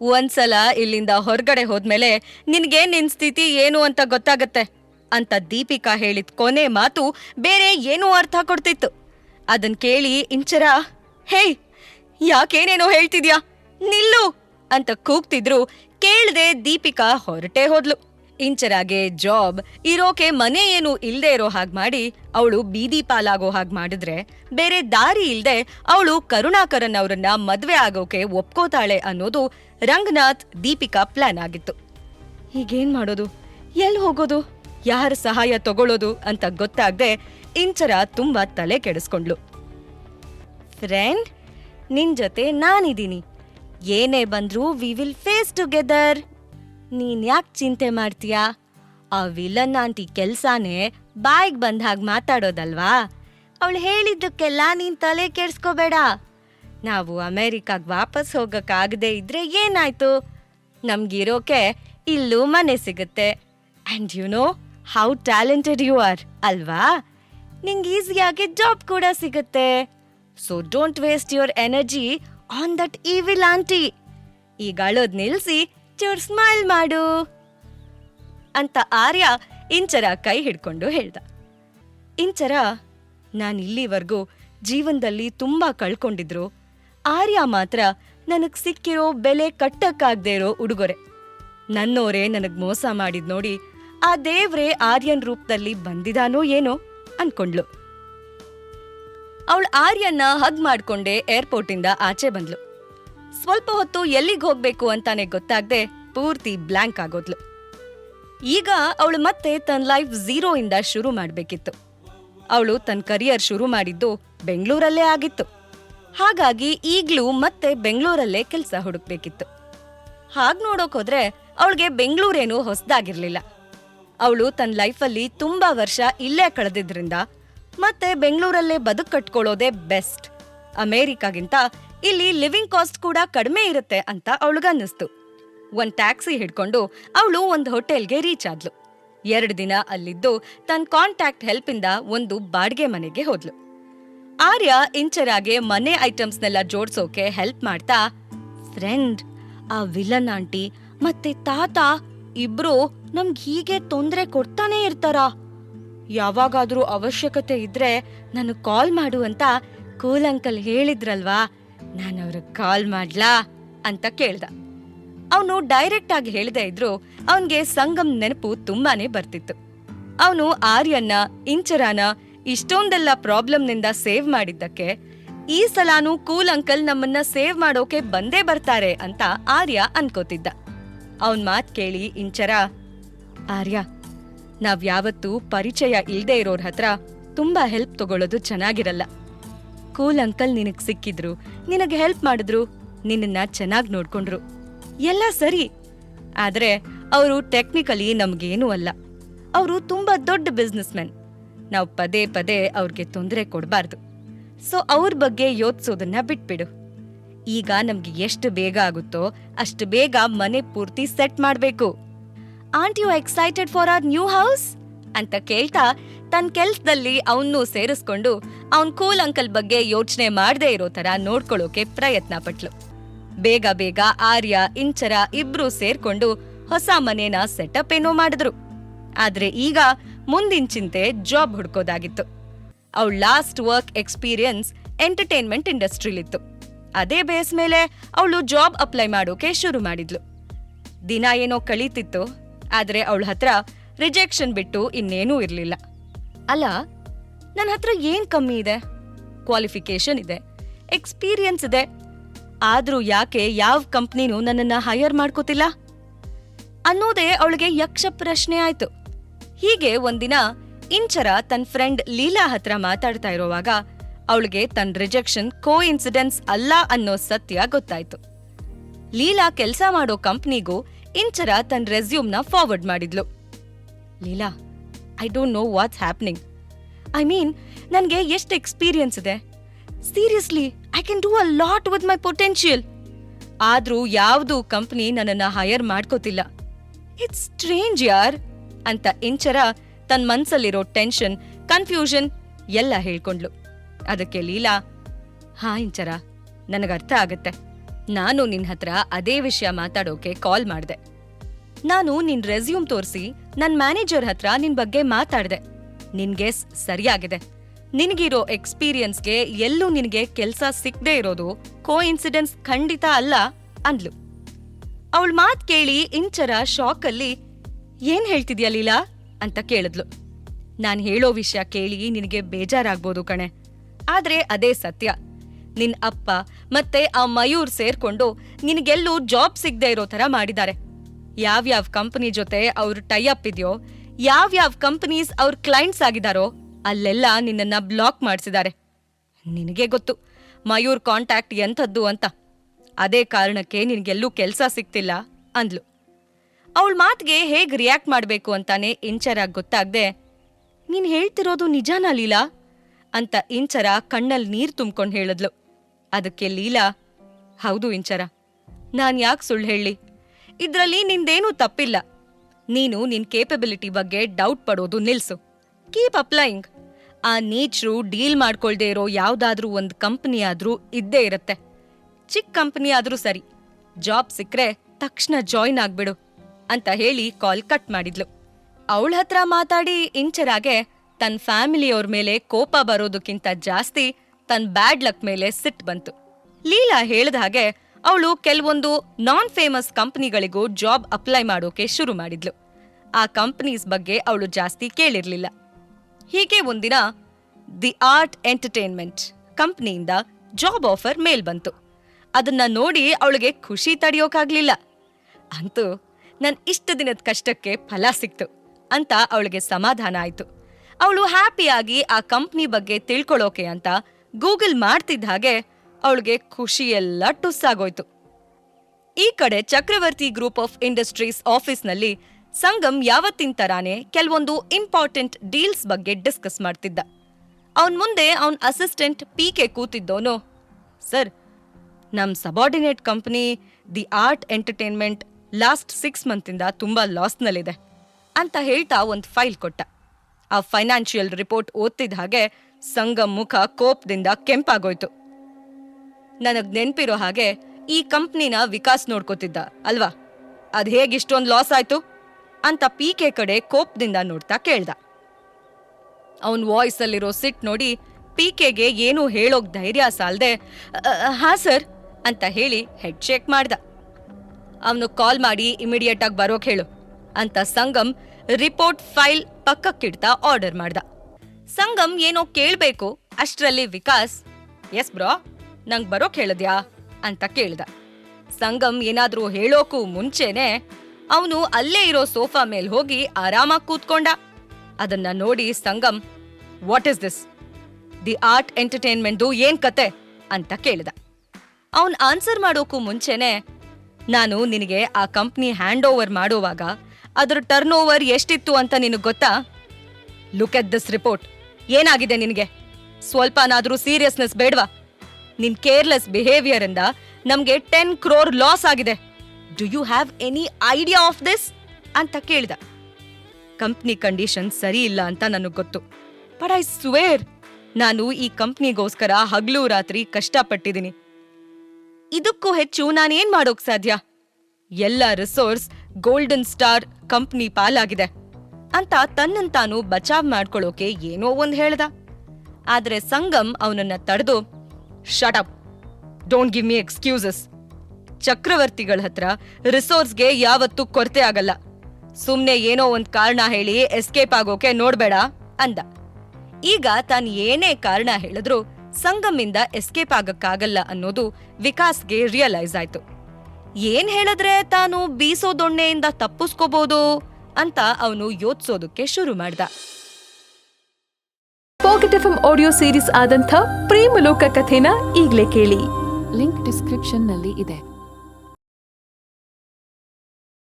ಒಂದ್ಸಲ ಇಲ್ಲಿಂದ ಹೊರಗಡೆ ಹೋದ್ಮೇಲೆ ನಿನ್ಗೆ ನಿನ್ ಸ್ಥಿತಿ ಏನು ಅಂತ ಗೊತ್ತಾಗತ್ತೆ ಅಂತ ದೀಪಿಕಾ ಹೇಳಿದ ಕೊನೆ ಮಾತು ಬೇರೆ ಏನೂ ಅರ್ಥ ಕೊಡ್ತಿತ್ತು. ಅದನ್ ಕೇಳಿ ಇಂಚರ, ಹೇಯ್, ಯಾಕೇನೇನೋ ಹೇಳ್ತಿದ್ಯಾ? ನಿಲ್ಲು! ಅಂತ ಕೂಗ್ತಿದ್ರು ಕೇಳ್ದೆ ದೀಪಿಕಾ ಹೊರಟೇ ಹೋದ್ಲು. ಇಂಚರಾಗೆ ಜಾಬ್ ಇರೋಕೆ ಮನೆ ಏನು ಇಲ್ದೇ ಇರೋ ಹಾಗ್ ಮಾಡಿ ಅವಳು ಬೀದಿ ಪಾಲಾಗೋ ಹಾಗ್ ಮಾಡಿದ್ರೆ ಬೇರೆ ದಾರಿ ಇಲ್ದೆ ಅವಳು ಕರುಣಾಕರನ್ ಅವರನ್ನ ಮದ್ವೆ ಆಗೋಕೆ ಒಪ್ಕೋತಾಳೆ ಅನ್ನೋದು ರಂಗನಾಥ್ ದೀಪಿಕಾ ಪ್ಲಾನ್ ಆಗಿತ್ತು. ಈಗೇನ್ ಮಾಡೋದು? ಎಲ್ಲಿ ಹೋಗೋದು? ಯಾರ ಸಹಾಯ ತಗೊಳ್ಳೋದು ಅಂತ ಗೊತ್ತಾಗದೆ ಇಂಚರ ತುಂಬಾ ತಲೆ ಕೆಡಿಸ್ಕೊಂಡ್ಲು. ಫ್ರೆಂಡ್ ನಿನ್ ಜೊತೆ ನಾನಿದ್ದೀನಿ. ಏನೇ ಬಂದ್ರೂ ವಿ ವಿಲ್ ಫೇಸ್ ಟುಗೆದರ್ ನೀನ್ ಯಾಕೆ ಚಿಂತೆ ಮಾಡ್ತೀಯಾ? ಆ ವಿಲನ್ ಆಂಟಿ ಕೆಲ್ಸಾನೇ ಬಾಯಿಗೆ ಬಂದ ಹಾಗೆ ಮಾತಾಡೋದಲ್ವಾ? ಅವಳು ಹೇಳಿದ್ದಕ್ಕೆಲ್ಲ ನೀನ್ ತಲೆ ಕೆಡ್ಸ್ಕೋಬೇಡ. ನಾವು ಅಮೇರಿಕಾಗೆ ವಾಪಸ್ ಹೋಗೋಕ್ಕಾಗದೇ ಇದ್ರೆ ಏನಾಯ್ತು? ನಮ್ಗಿರೋಕೆ ಇಲ್ಲೂ ಮನೆ ಸಿಗುತ್ತೆ. And you know how talented you are ಅಲ್ವಾ? ನಿಂಗೆ ಈಸಿಯಾಗಿ ಜಾಬ್ ಕೂಡ ಸಿಗುತ್ತೆ. So don't waste your energy on that evil aunty ಈಗ ಅಳೋದ್ ನಿಲ್ಸಿ ಚೂರ್ ಸ್ಮೈಲ್ ಮಾಡು. ಅಂತ ಆರ್ಯ ಇಂಚರ ಕೈ ಹಿಡ್ಕೊಂಡು ಹೇಳ್ದ. ಇಂಚರ, ನಾನು ಇಲ್ಲಿವರೆಗೂ ಜೀವನದಲ್ಲಿ ತುಂಬಾ ಕಳ್ಕೊಂಡಿದ್ರು. ಆರ್ಯ ಮಾತ್ರ ನನಗ್ ಸಿಕ್ಕಿರೋ ಬೆಲೆ ಕಟ್ಟಕ್ಕಾಗದೇ ಇರೋ ಉಡುಗೊರೆ. ನನ್ನೋರೇ ನನಗ್ ಮೋಸ ಮಾಡಿದ್ ನೋಡಿ ಆ ದೇವ್ರೇ ಆರ್ಯನ್ ರೂಪದಲ್ಲಿ ಬಂದಿದಾನೋ ಏನೋ ಅನ್ಕೊಂಡ್ಲು ಅವಳು ಆರ್ಯನ್ನ ಹಗ್ ಮಾಡ್ಕೊಂಡೆ ಏರ್ಪೋರ್ಟಿಂದ ಆಚೆ ಬಂದ್ಲು. ಸ್ವಲ್ಪ ಹೊತ್ತು ಎಲ್ಲಿಗೆ ಹೋಗ್ಬೇಕು ಅಂತಾನೆ ಗೊತ್ತಾಗ್ದೆ ಪೂರ್ತಿ ಬ್ಲ್ಯಾಂಕ್ ಆಗೋದ್ಲು. ಈಗ ಅವಳು ಮತ್ತೆ ತನ್ನ ಲೈಫ್ ಝೀರೋ ಇಂದ ಶುರು ಮಾಡ್ಬೇಕಿತ್ತು. ಅವಳು ತನ್ನ ಕರಿಯರ್ ಶುರು ಮಾಡಿದ್ದು ಬೆಂಗಳೂರಲ್ಲೇ ಆಗಿತ್ತು. ಹಾಗಾಗಿ ಈಗ್ಲೂ ಮತ್ತೆ ಬೆಂಗಳೂರಲ್ಲೇ ಕೆಲಸ ಹುಡುಕ್ಬೇಕಿತ್ತು. ಹಾಗ್ ನೋಡೋಕೋದ್ರೆ ಅವಳಿಗೆ ಬೆಂಗಳೂರೇನು ಹೊಸದಾಗಿರ್ಲಿಲ್ಲ. ಅವಳು ತನ್ನ ಲೈಫಲ್ಲಿ ತುಂಬಾ ವರ್ಷ ಇಲ್ಲೇ ಕಳೆದಿದ್ರಿಂದ ಮತ್ತೆ ಬೆಂಗಳೂರಲ್ಲೇ ಬದುಕು ಕಟ್ಕೊಳ್ಳೋದೇ ಬೆಸ್ಟ್. ಅಮೇರಿಕಾಗಿಂತ ಇಲ್ಲಿ ಲಿವಿಂಗ್ ಕಾಸ್ಟ್ ಕೂಡ ಕಡಿಮೆ ಇರುತ್ತೆ ಅಂತ ಅವಳಿಗನ್ನಿಸ್ತು. ಒಂದ್ ಟ್ಯಾಕ್ಸಿ ಹಿಡ್ಕೊಂಡು ಅವಳು ಒಂದು ಹೋಟೆಲ್ಗೆ ರೀಚ್ ಆದ್ಲು. ಎರಡು ದಿನ ಅಲ್ಲಿದ್ದು ತನ್ನ ಕಾಂಟ್ಯಾಕ್ಟ್ ಹೆಲ್ಪಿಂದ ಒಂದು ಬಾಡಿಗೆ ಮನೆಗೆ ಹೋದ್ಲು. ಆರ್ಯ ಇಂಚರಾಗೆ ಮನೆ ಐಟಮ್ಸ್ನೆಲ್ಲ ಜೋಡ್ಸೋಕೆ ಹೆಲ್ಪ್ ಮಾಡ್ತಾ, ಫ್ರೆಂಡ್, ಆ ವಿಲನ್ ಆಂಟಿ ಮತ್ತೆ ತಾತ ಇಬ್ರು ನಮ್ಗ್ ಹೀಗೆ ತೊಂದ್ರೆ ಕೊಡ್ತಾನೆ ಇರ್ತಾರ. ಯಾವಾಗಾದ್ರೂ ಅವಶ್ಯಕತೆ ಇದ್ರೆ ನಾನು ಕಾಲ್ ಮಾಡು ಅಂತ ಕೂಲ್ ಅಂಕಲ್ ಹೇಳಿದ್ರಲ್ವಾ? ನಾನು ಅವ್ರಿಗೆ ಕಾಲ್ ಮಾಡ್ಲಾ? ಅಂತ ಕೇಳ್ದ. ಅವನು ಡೈರೆಕ್ಟ್ ಆಗಿ ಹೇಳ್ದೆ ಇದ್ರು ಅವನ್ಗೆ ಸಂಗಮ್ ನೆನಪು ತುಂಬಾನೇ ಬರ್ತಿತ್ತು. ಅವನು ಆರ್ಯನ್ನ, ಇಂಚರಾನ ಇಷ್ಟೊಂದೆಲ್ಲ ಪ್ರಾಬ್ಲಮ್ನಿಂದ ಸೇವ್ ಮಾಡಿದ್ದಕ್ಕೆ ಈ ಸಲಾನು ಕೂಲ್ ಅಂಕಲ್ ನಮ್ಮನ್ನ ಸೇವ್ ಮಾಡೋಕೆ ಬಂದೇ ಬರ್ತಾರೆ ಅಂತ ಆರ್ಯ ಅನ್ಕೋತಿದ್ದ. ಅವನ್ ಮಾತ್ ಕೇಳಿ ಇಂಚರ, ಆರ್ಯ ನಾವ್ ಯಾವತ್ತೂ ಪರಿಚಯ ಇಲ್ದೆ ಇರೋರ್ ಹತ್ರ ತುಂಬಾ ಹೆಲ್ಪ್ ತಗೊಳ್ಳೋದು ಚೆನ್ನಾಗಿರಲ್ಲ. ಕೂಲ್ ಅಂಕಲ್ ನಿನಗ್ ಸಿಕ್ಕಿದ್ರು, ನಿನಗ್ ಹೆಲ್ಪ್ ಮಾಡಿದ್ರು, ನಿನ್ನನ್ನ ಚೆನ್ನಾಗ್ ನೋಡ್ಕೊಂಡ್ರು. ಎಲ್ಲ ಸರಿ, ಆದ್ರೆ ಅವರು ಟೆಕ್ನಿಕಲಿ ನಮ್ಗೇನೂ ಅಲ್ಲ. ಅವರು ತುಂಬಾ ದೊಡ್ಡ ಬಿಸ್ನೆಸ್ ಮೆನ್ ನಾವು ಪದೇ ಪದೇ ಅವ್ರಿಗೆ ತೊಂದರೆ ಕೊಡಬಾರ್ದು. ಸೊ ಅವ್ರ ಬಗ್ಗೆ ಯೋಚಿಸೋದನ್ನ ಬಿಟ್ಬಿಡು. ಈಗ ನಮ್ಗೆ ಎಷ್ಟು ಬೇಗ ಆಗುತ್ತೋ ಅಷ್ಟು ಬೇಗ ಮನೆ ಪೂರ್ತಿ ಸೆಟ್ ಮಾಡಬೇಕು. And you excited for our new house ಅಂತ ಕೇಳ್ತಾ ತನ್ನ ಕೆಲ್ಸದಲ್ಲಿ ಅವನ್ನೂ ಸೇರಿಸ್ಕೊಂಡು ಅವನ್ ಕೂಲ್ ಅಂಕಲ್ ಬಗ್ಗೆ ಯೋಚನೆ ಮಾಡದೇ ಇರೋ ತರ ನೋಡ್ಕೊಳ್ಳೋಕೆ ಪ್ರಯತ್ನ ಪಟ್ಲು. ಬೇಗ ಬೇಗ ಆರ್ಯ, ಇಂಚರ ಇಬ್ರು ಸೇರ್ಕೊಂಡು ಹೊಸ ಮನೇನ ಸೆಟಪ್ ಏನೋ ಮಾಡಿದ್ರು. ಆದ್ರೆ ಈಗ ಮುಂದಿನ ಚಿಂತೆ ಜಾಬ್ ಹುಡ್ಕೋದಾಗಿತ್ತು. ಅವಳ ಲಾಸ್ಟ್ ವರ್ಕ್ ಎಕ್ಸ್ಪೀರಿಯನ್ಸ್ ಎಂಟರ್ಟೈನ್ಮೆಂಟ್ ಇಂಡಸ್ಟ್ರಿಲಿತ್ತು. ಅದೇ ಬೇಸ್ ಮೇಲೆ ಅವಳು ಜಾಬ್ ಅಪ್ಲೈ ಮಾಡೋಕೆ ಶುರು ಮಾಡಿದ್ಲು. ದಿನ ಏನೋ ಕಳೀತಿತ್ತು, ಆದ್ರೆ ಅವಳ ಹತ್ರ ರಿಜೆಕ್ಷನ್ ಬಿಟ್ಟು ಇನ್ನೇನೂ ಇರಲಿಲ್ಲ. ಅಲ್ಲ ನನ್ನ ಹತ್ರ ಏನ್ ಕಮ್ಮಿ ಇದೆ? ಕ್ವಾಲಿಫಿಕೇಶನ್ ಇದೆ ಎಕ್ಸ್ಪೀರಿಯನ್ಸ್ ಇದೆ. ಆದ್ರೂ ಯಾಕೆ ಯಾವ ಕಂಪ್ನಿನೂ ನನ್ನನ್ನ ಹೈಯರ್ ಮಾಡ್ಕೋತಿಲ್ಲ? ಅನ್ನೋದೇ ಅವಳಿಗೆ ಯಕ್ಷ ಪ್ರಶ್ನೆ ಆಯ್ತು. ಹೀಗೆ ಒಂದಿನ ಇಂಚರ ತನ್ನ ಫ್ರೆಂಡ್ ಲೀಲಾ ಹತ್ರ ಮಾತಾಡ್ತಾ ಇರೋವಾಗ ಅವಳಿಗೆ ತನ್ನ ರಿಜೆಕ್ಷನ್ ಕೋ ಇನ್ಸಿಡೆನ್ಸ್ ಅಲ್ಲ ಅನ್ನೋ ಸತ್ಯ ಗೊತ್ತಾಯ್ತು. ಲೀಲಾ ಕೆಲಸ ಮಾಡೋ ಕಂಪ್ನಿಗೂ ಇಂಚರ ತನ್ನ ರೆಸ್ಯೂಮ್ನ ಫಾರ್ವರ್ಡ್ ಮಾಡಿದ್ಲು. Leela I don't know what's happening I mean ನನಗೆ ಎಷ್ಟು ಎಕ್ಸ್ಪೀರಿಯನ್ಸ್ ಇದೆ? Seriously I can do a lot with my potential ಆದ್ರೂ ಯಾವುದು ಕಂಪ್ನಿ ನನ್ನನ್ನ ಹೈಯರ್ ಮಾಡ್ಕೋತಿಲ್ಲ. ಇಟ್ಸ್ ಸ್ಟ್ರೇಂಜ್ ಯಾರ್? ಅಂತ ಇಂಚರ ತನ್ನ ಮನ್ಸಲ್ಲಿರೋ ಟೆನ್ಷನ್, ಕನ್ಫ್ಯೂಷನ್ ಎಲ್ಲ ಹೇಳ್ಕೊಂಡ್ಲು. ಅದಕ್ಕೆ ಲೀಲಾ, ಹಾ ಇಂಚರ ನನಗರ್ಥ ಆಗತ್ತೆ. ನಾನು ನಿನ್ ಹತ್ರ ಅದೇ ವಿಷಯ ಮಾತಾಡೋಕೆ ಕಾಲ್ ಮಾಡ್ದೆ. ನಾನು ನಿನ್ ರೆಸ್ಯೂಮ್ ತೋರಿಸಿ ನನ್ ಮ್ಯಾನೇಜರ್ ಹತ್ರ ನಿನ್ ಬಗ್ಗೆ ಮಾತಾಡ್ದೆ. ನಿನ್ಗೆ ಸರಿಯಾಗಿದೆ. ನಿನಗಿರೋ ಎಕ್ಸ್ಪೀರಿಯನ್ಸ್ಗೆ ಎಲ್ಲೂ ನಿನಗೆ ಕೆಲ್ಸ ಸಿಕ್ದೇ ಇರೋದು ಕೋ ಇನ್ಸಿಡೆನ್ಸ್ ಖಂಡಿತ ಅಲ್ಲ, ಅಂದ್ಲು. ಅವಳ ಮಾತ್ ಕೇಳಿ ಇಂಚರ ಶಾಕಲ್ಲಿ ಏನ್ ಹೇಳ್ತಿದ್ಯಾ ಲೀಲಾ? ಅಂತ ಕೇಳಿದ್ಲು. ನಾನ್ ಹೇಳೋ ವಿಷಯ ಕೇಳಿ ನಿನಗೆ ಬೇಜಾರಾಗ್ಬೋದು ಕಣೆ. ಆದ್ರೆ ಅದೇ ಸತ್ಯ. ನಿನ್ ಅಪ್ಪ ಮತ್ತೆ ಆ ಮಯೂರ್ ಸೇರ್ಕೊಂಡು ನಿನಗೆಲ್ಲೂ ಜಾಬ್ ಸಿಗದೆ ಇರೋ ತರ ಮಾಡಿದ್ದಾರೆ. ಯಾವ್ಯಾವ ಕಂಪನಿ ಜೊತೆ ಅವ್ರ ಟೈ ಅಪ್ ಇದೆಯೋ, ಯಾವ್ಯಾವ ಕಂಪನೀಸ್ ಅವ್ರ ಕ್ಲೈಂಟ್ಸ್ ಆಗಿದಾರೋ, ಅಲ್ಲೆಲ್ಲ ನಿನ್ನನ್ನ ಬ್ಲಾಕ್ ಮಾಡಿಸಿದ್ದಾರೆ. ನಿನಗೆ ಗೊತ್ತು, ಮಯೂರ್ ಕಾಂಟ್ಯಾಕ್ಟ್ ಎಂಥದ್ದು ಅಂತ. ಅದೇ ಕಾರಣಕ್ಕೆ ನಿನಗೆಲ್ಲೂ ಕೆಲಸ ಸಿಗ್ತಿಲ್ಲ, ಅಂದ್ಲು. ಅವಳ ಮಾತಿಗೆ ಹೇಗ್ ರಿಯಾಕ್ಟ್ ಮಾಡಬೇಕು ಅಂತಾನೆ ಇಂಚರಾಗ್ ಗೊತ್ತಾಗ್ದೆ, ನೀನ್ ಹೇಳ್ತಿರೋದು ನಿಜಾನಾ ಲೀಲಾ? ಅಂತ ಇಂಚರ ಕಣ್ಣಲ್ಲಿ ನೀರ್ ತುಂಬ್ಕೊಂಡ್ ಹೇಳಿದ್ಲು. ಅದಕ್ಕೆ ಲೀಲಾ, ಹೌದು ಇಂಚರ, ನಾನ್ ಯಾಕೆ ಸುಳ್ಳು ಹೇಳಿ? ಇದ್ರಲ್ಲಿ ನಿಂದೇನೂ ತಪ್ಪಿಲ್ಲ. ನೀನು ನಿನ್ ಕೇಪಬಿಲಿಟಿ ಬಗ್ಗೆ ಡೌಟ್ ಪಡೋದು ನಿಲ್ಸು. ಕೀಪ್ ಅಪ್ಲೈಯಿಂಗ್ ಆ ನೀಚ್ರು ಡೀಲ್ ಮಾಡ್ಕೊಳ್ದೇ ಇರೋ ಯಾವ್ದಾದ್ರೂ ಒಂದ್ ಕಂಪನಿ ಆದ್ರೂ ಇದ್ದೇ ಇರತ್ತೆ. ಚಿಕ್ಕ ಕಂಪನಿ ಆದ್ರೂ ಸರಿ ಜಾಬ್ ಸಿಕ್ರೆ ತಕ್ಷಣ ಜಾಯ್ನ್ ಆಗ್ಬಿಡು. ಅಂತ ಹೇಳಿ ಕಾಲ್ ಕಟ್ ಮಾಡಿದ್ಲು. ಅವಳ ಹತ್ರ ಮಾತಾಡಿ ಇಂಚರಾಗೆ ತನ್ನ ಫ್ಯಾಮಿಲಿಯವ್ರ ಮೇಲೆ ಕೋಪ ಬರೋದಕ್ಕಿಂತ ಜಾಸ್ತಿ ತನ್ನ ಬ್ಯಾಡ್ ಲಕ್ ಮೇಲೆ ಸಿಟ್ ಬಂತು. ಲೀಲಾ ಹೇಳ್ದ ಹಾಗೆ ಅವಳು ಕೆಲವೊಂದು ನಾನ್ ಫೇಮಸ್ ಕಂಪ್ನಿಗಳಿಗೂ ಜಾಬ್ ಅಪ್ಲೈ ಮಾಡೋಕೆ ಶುರು ಮಾಡಿದ್ಲು. ಆ ಕಂಪ್ನೀಸ್ ಬಗ್ಗೆ ಅವಳು ಜಾಸ್ತಿ ಕೇಳಿರ್ಲಿಲ್ಲ. ಹೀಗೆ ಒಂದಿನ ದಿ ಆರ್ಟ್ ಎಂಟರ್ಟೈನ್ಮೆಂಟ್ ಕಂಪ್ನಿಯಿಂದ ಜಾಬ್ ಆಫರ್ ಮೇಲ್ ಬಂತು. ಅದನ್ನ ನೋಡಿ ಅವಳಿಗೆ ಖುಷಿ ತಡೆಯೋಕಾಗ್ಲಿಲ್ಲ. ಅಂತೂ ನನ್ ಇಷ್ಟು ದಿನದ ಕಷ್ಟಕ್ಕೆ ಫಲ ಸಿಕ್ತು ಅಂತ ಅವಳಿಗೆ ಸಮಾಧಾನ ಆಯ್ತು. ಅವಳು ಹ್ಯಾಪಿಯಾಗಿ ಆ ಕಂಪ್ನಿ ಬಗ್ಗೆ ತಿಳ್ಕೊಳ್ಳೋಕೆ ಅಂತ ಗೂಗಲ್ ಮಾಡ್ತಿದ್ದ ಹಾಗೆ ಅವಳಿಗೆ ಖುಷಿಯೆಲ್ಲ ಟುಸ್ಸಾಗೋಯ್ತು. ಈ ಕಡೆ ಚಕ್ರವರ್ತಿ ಗ್ರೂಪ್ ಆಫ್ ಇಂಡಸ್ಟ್ರೀಸ್ ಆಫೀಸ್ನಲ್ಲಿ ಸಂಗಮ್ ಯಾವತ್ತಿನ ತರಾನೇ ಕೆಲವೊಂದು ಇಂಪಾರ್ಟೆಂಟ್ ಡೀಲ್ಸ್ ಬಗ್ಗೆ ಡಿಸ್ಕಸ್ ಮಾಡ್ತಿದ್ದ. ಅವನ್ ಮುಂದೆ ಅವನ್ ಅಸಿಸ್ಟೆಂಟ್ ಪಿ ಕೆ ಕೂತಿದ್ದೋನು, ಸರ್, ನಮ್ subordinate company, the art entertainment last six ಮಂತಿಂದ ತುಂಬಾ ಲಾಸ್ನಲ್ಲಿದೆ ಅಂತ ಹೇಳ್ತಾ ಒಂದು ಫೈಲ್ ಕೊಟ್ಟ. ಆ ಫೈನಾನ್ಷಿಯಲ್ ರಿಪೋರ್ಟ್ ಓದ್ತಿದ್ದ ಹಾಗೆ ಸಂಗಮ್ ಮುಖ ಕೋಪದಿಂದ ಕೆಂಪಾಗೋಯ್ತು. ನನಗೆ ನೆನ್ಪಿರೋ ಹಾಗೆ ಈ ಕಂಪ್ನಿನ ವಿಕಾಸ್ ನೋಡ್ಕೋತಿದ್ದ ಅಲ್ವಾ? ಅದು ಹೇಗೆ ಇಷ್ಟೊಂದು ಲಾಸ್ ಆಯ್ತು ಅಂತ ಪಿ ಕೆ ಕಡೆ ಕೋಪದಿಂದ ನೋಡ್ತಾ ಕೇಳ್ದ. ಅವನ್ ವಾಯ್ಸಲ್ಲಿರೋ ಸಿಟ್ ನೋಡಿ ಪಿ ಕೆಗೆ ಏನು ಹೇಳೋಕ್ ಧೈರ್ಯ ಸಾಲ್ದೆ "ಅ, ಹಾ ಸರ್ ಅಂತ ಹೇಳಿ ಹೆಡ್ ಶೇಕ್ ಮಾಡ್ದ. ಅವನು ಕಾಲ್ ಮಾಡಿ ಇಮಿಡಿಯೇಟ್ ಆಗಿ ಬರೋಕ್ ಹೇಳು ಅಂತ ಸಂಗಮ್ ರಿಪೋರ್ಟ್ ಫೈಲ್ ಪಕ್ಕಕ್ಕಿಡ್ತಾ ಆರ್ಡರ್ ಮಾಡ್ದ. ಸಂಗಮ್ ಏನೋ ಕೇಳ್ಬೇಕು, ಅಷ್ಟರಲ್ಲಿ ವಿಕಾಸ್ ಎಸ್ ಬ್ರೋ ನಂಗ್ ಬರೋಕ್ ಹೇಳಿದ್ಯಾ? ಅಂತ ಕೇಳ್ದ. ಸಂಗಮ್ ಏನಾದ್ರೂ ಹೇಳೋಕು ಮುಂಚೆನೆ ಅವನು ಅಲ್ಲೇ ಇರೋ ಸೋಫಾ ಮೇಲ್ ಹೋಗಿ ಆರಾಮಾಗಿ ಕೂತ್ಕೊಂಡ. ಅದನ್ನ ನೋಡಿ Sangam what is this the art ಎಂಟರ್ಟೈನ್ಮೆಂಟ್ದು ಏನ್ ಕತೆ? ಅಂತ ಕೇಳ್ದ. ಅವನ್ ಆನ್ಸರ್ ಮಾಡೋಕು ಮುಂಚೆನೆ ನಾನು ನಿನಗೆ ಆ ಕಂಪ್ನಿ ಹ್ಯಾಂಡ್ ಓವರ್ ಮಾಡುವಾಗ ಅದರ ಟರ್ನ್ ಓವರ್ ಎಷ್ಟಿತ್ತು ಅಂತ ನಿನಗೆ ಗೊತ್ತಾ? ಲುಕ್ ಎಟ್ ದಿಸ್ ರಿಪೋರ್ಟ್ ಏನಾಗಿದೆ ನಿನಗೆ? ಸ್ವಲ್ಪನಾದರೂ ಸೀರಿಯಸ್ನೆಸ್ ಬೇಡವಾ? ನಿನ್ ಕೇರ್ಲೆಸ್ ಬಿಹೇವಿಯರ್ ಇಂದ ನಮಗೆ ಟೆನ್ ಕ್ರೋರ್ ಲಾಸ್ ಆಗಿದೆ. Do you have any idea of this ಅಂತ ಕೇಳಿದ. ಕಂಪ್ನಿ ಕಂಡೀಷನ್ ಸರಿ ಇಲ್ಲ ಅಂತ ನನಗೆ ಗೊತ್ತು. ಬಟ್ ಐ ಸ್ವೇರ್ ನಾನು ಈ ಕಂಪ್ನಿಗೋಸ್ಕರ ಹಗಲು ರಾತ್ರಿ ಕಷ್ಟಪಟ್ಟಿದ್ದೀನಿ. ಇದಕ್ಕೂ ಹೆಚ್ಚು ನಾನೇನ್ ಮಾಡೋಕ್ ಸಾಧ್ಯ? ಎಲ್ಲ ರಿಸೋರ್ಸ್ ಗೋಲ್ಡನ್ ಸ್ಟಾರ್ ಕಂಪ್ನಿ ಪಾಲಾಗಿದೆ. ಅಂತ ತನ್ನಂತಾನು ಬಚಾವ್ ಮಾಡ್ಕೊಳ್ಳೋಕೆ ಏನೋ ಒಂದ್ ಹೇಳ್ದ. ಆದ್ರೆ ಸಂಗಮ್ ಅವನನ್ನ ತಡೆದು shut up don't give me excuses ಚಕ್ರವರ್ತಿಗಳ ಹತ್ರ ರಿಸೋರ್ಸ್ಗೆ ಯಾವತ್ತೂ ಕೊರತೆ ಆಗಲ್ಲ. ಸುಮ್ನೆ ಏನೋ ಒಂದ್ ಕಾರಣ ಹೇಳಿ ಎಸ್ಕೇಪ್ ಆಗೋಕೆ ನೋಡ್ಬೇಡ ಅಂದ. ಈಗ ತಾನು ಏನೇ ಕಾರಣ ಹೇಳಿದ್ರು ಸಂಗಮ್ಮಿಂದ ಎಸ್ಕೇಪ್ ಆಗಕ್ಕಾಗಲ್ಲ ಅನ್ನೋದು ವಿಕಾಸ್ಗೆ ರಿಯಲೈಸ್ ಆಯ್ತು. ಏನ್ ಹೇಳಿದ್ರೆ ತಾನು ಬೀಸೋ ದೊಣ್ಣೆಯಿಂದ ತಪ್ಪಿಸ್ಕೋಬಹುದು ಅಂತ ಅವನು ಯೋಚಿಸೋದಕ್ಕೆ ಶುರು ಮಾಡ್ದ. ಪಾಕೆಟ್ ಎಫ್ ಆಡಿಯೋ ಸೀರೀಸ್ ಆದಂಥ ಪ್ರೇಮಲೋಕ ಕಥೆನ ಈಗ್ಲೇ ಕೇಳಿ. ಲಿಂಕ್ ಡಿಸ್ಕ್ರಿಪ್ಷನ್ನಲ್ಲಿ ಇದೆ.